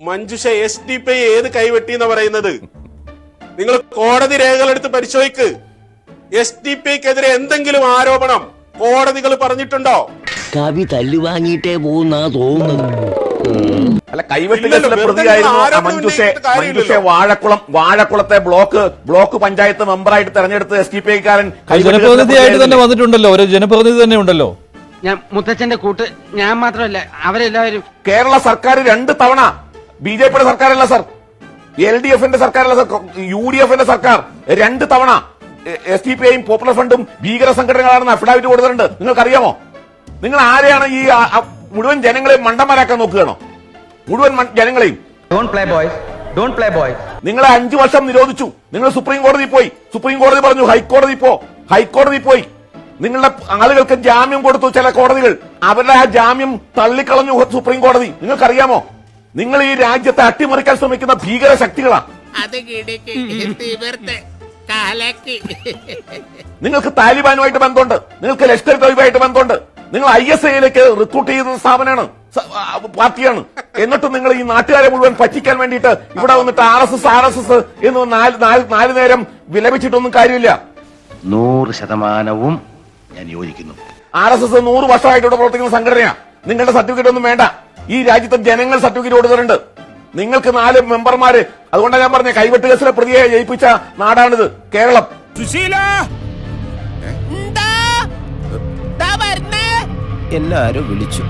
Manjusha S D P ഏത് കൈവെട്ടി എന്ന് പറയുന്നത്? നിങ്ങൾ കോടതി രേഖകളെടുത്ത് പരിശോധിക്ക്. എസ് ഡി പിക്കെതിരെ എന്തെങ്കിലും ആരോപണം കോടതികൾ പറഞ്ഞിട്ടുണ്ടോ? കവി തല്ലു വാങ്ങിയിട്ടേ പോകുന്നാ തോന്നുന്നു. അല്ല കൈവെട്ടിലെ പ്രതിയായിരുന്നു മഞ്ജുഷെ. മഞ്ജുഷെ വാഴക്കുളം വാഴക്കുളത്തെ ബ്ലോക്ക് ബ്ലോക്ക് പഞ്ചായത്ത് മെമ്പറായിട്ട് തെരഞ്ഞെടുത്ത് എസ് ടി പി ഐക്കാരൻ ജനപ്രതിനിധിയായിട്ട് തന്നെ വന്നിട്ടുണ്ടല്ലോ. ഒരു ജനപ്രതിനിധി തന്നെ ഉണ്ടല്ലോ. ഞാൻ മുത്തച്ഛന്റെ കൂട്ട് ഞാൻ മാത്രമല്ല അവരെല്ലാവരും കേരള സർക്കാർ രണ്ട് തവണ ബി ജെ പിയുടെ സർക്കാരല്ല സർ. എൽ ഡി എഫിന്റെ സർക്കാരല്ല സർ. യു ഡി എഫിന്റെ സർക്കാർ. രണ്ട് തവണ എസ് ഡി പി ഐയും പോപ്പുലർ ഫണ്ടും ഭീകര സംഘടനകളാണെന്ന് അഫിഡാവിറ്റ് കൊടുത്തിട്ടുണ്ട്. നിങ്ങൾക്കറിയാമോ? നിങ്ങൾ ആരെയാണ് ഈ മുഴുവൻ ജനങ്ങളെയും മണ്ടന്മാരാക്കാൻ നോക്കുകയാണോ? മുഴുവൻ ജനങ്ങളെയും. നിങ്ങളെ അഞ്ചു വർഷം നിരോധിച്ചു. നിങ്ങൾ സുപ്രീം കോടതി പോയി. സുപ്രീം കോടതി പറഞ്ഞു ഹൈക്കോടതി പോ. ഹൈക്കോടതി പോയി. നിങ്ങളുടെ ആളുകൾക്ക് ജാമ്യം കൊടുത്തു ചില കോടതികൾ. അവരുടെ ആ ജാമ്യം തള്ളിക്കളഞ്ഞു സുപ്രീം കോടതി. നിങ്ങൾക്കറിയാമോ? നിങ്ങൾ ഈ രാജ്യത്തെ അട്ടിമറിക്കാൻ ശ്രമിക്കുന്ന ഭീകര ശക്തികളാണ് നിങ്ങൾക്ക് താലിബാനുമായിട്ട് ബന്ധമുണ്ട്. നിങ്ങൾക്ക് ലഷ്കർ തൊയ്ബായിട്ട് ബന്ധമുണ്ട്. നിങ്ങൾ ഐ എസ് ഐയിലേക്ക് റിക്രൂട്ട് ചെയ്ത സ്ഥാപനമാണ്. പാർട്ടിയാണ്. എന്നിട്ടും നിങ്ങൾ ഈ നാട്ടുകാരെ മുഴുവൻ പറ്റിക്കാൻ വേണ്ടിയിട്ട് ഇവിടെ വന്നിട്ട് R S S R S S എന്ന് നാല് നാല് നാല് നേരം വിലപിച്ചിട്ടൊന്നും കാര്യമില്ല. നൂറ് ശതമാനവും ഞാൻ യോജിക്കുന്നു. ആർ എസ് എസ് നൂറ് വർഷമായിട്ട് ഇവിടെ പ്രവർത്തിക്കുന്ന സംഘടനയാണ് നിങ്ങളുടെ സർട്ടിഫിക്കറ്റ് ഒന്നും വേണ്ട. ഈ രാജ്യത്തെ ജനങ്ങൾ സർട്ടിഫിക്കറ്റ് കൊടുത്തിട്ടുണ്ട് നിങ്ങൾക്ക് നാല് മെമ്പർമാര് അതുകൊണ്ടാണ് ഞാൻ പറഞ്ഞ കൈവെട്ട് കേസിലെ പ്രതിയെ ജയിപ്പിച്ച നാടാണിത് കേരളം. വരണേ എല്ലാരും വിളിച്ചു.